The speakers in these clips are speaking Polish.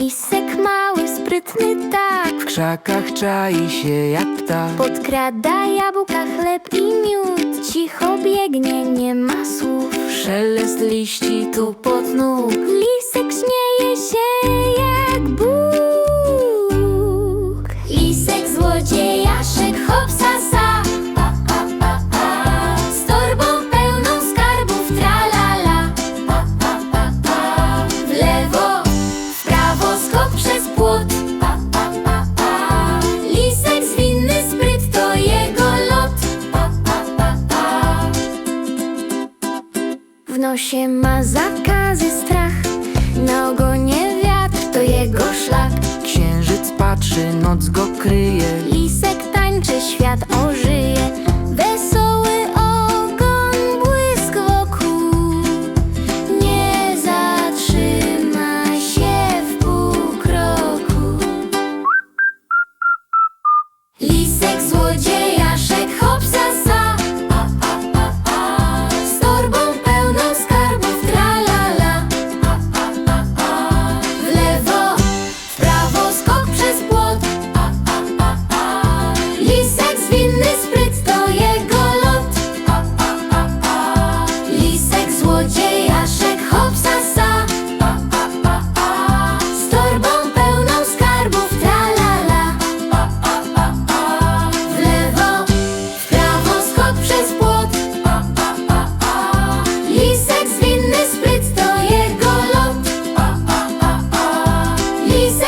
Lisek mały, sprytny tak. W krzakach czai się jak ptak. Podkrada jabłka, chleb i miód. Cicho biegnie, nie ma słów. Szelest liści tu pod nóg. Lisek śnieje nosie ma zakazy strach. Na ogonie wiatr to jego szlak. Księżyc patrzy, noc go kryje. Lisek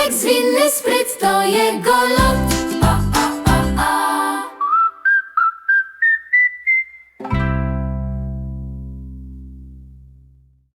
Człowiek zwinny spryt to jego lot.